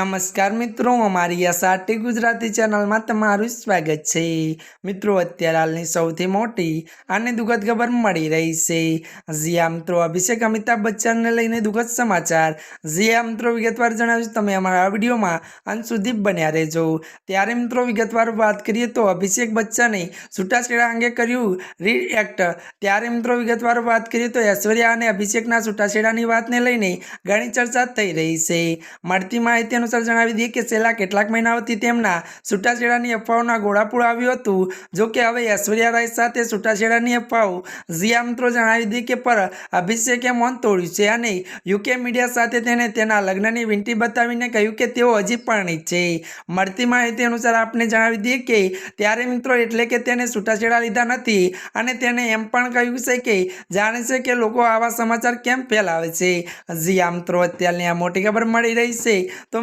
નમસ્કાર મિત્રો, અમારી આ સાટી ગુજરાતી ચેનલમાં તમારું સ્વાગત છે. મિત્રો, અત્યારે હાલની સૌથી મોટી અને દુઃખદ ખબર મળી રહી છે. જીયા મિત્રો, અભિષેક અમિતાભ બચ્ચનને લઈને દુઃખદ સમાચાર. જીયા મિત્રો, વિગતવાર જણાવીશ. તમે અમારા વિડીયોમાં અંત સુધી બન્યા રહેજો. ત્યારે, મિત્રો, વિગતવાર વાત કરીએ તો અભિષેક બચ્ચને છૂટાછેડા અંગે કર્યું રિએક્ટ ત્યારે, મિત્રો, વિગતવાર વાત કરીએ તો ઐશ્વર્યા અને અભિષેકના છૂટાછેડાની વાતને લઈને ઘણી ચર્ચા થઈ રહી છે. મળતી માહિતી અનુસાર જણાવી દઈએ કે છેલ્લા કેટલાક મહિનાઓથી તેમના છૂટાછેડાની અફવાઓના ગોળાપુર આવ્યું હતું. જો કે હવે ઐશ્વર્યા રાય સાથે છૂટાછેડાની અફવાઓ જીયા મિત્રો જણાવી દઈએ કે પર અભિષેકે મૌન તોડ્યું છે અને યુકે મીડિયા સાથે તેને તેના લગ્નની વિનંતી બતાવીને કહ્યું કે તેઓ હજી પરણિત છે. મળતી માહિતી અનુસાર આપને જણાવી દઈએ કે ત્યારે મિત્રો એટલે કે તેને છૂટાછેડા લીધા નથી અને તેને એમ પણ કહ્યું છે કે જાણે છે કે લોકો આવા સમાચાર કેમ ફેલાવે છે. જી આ મિત્રો, અત્યારની આ મોટી ખબર મળી રહી છે. તો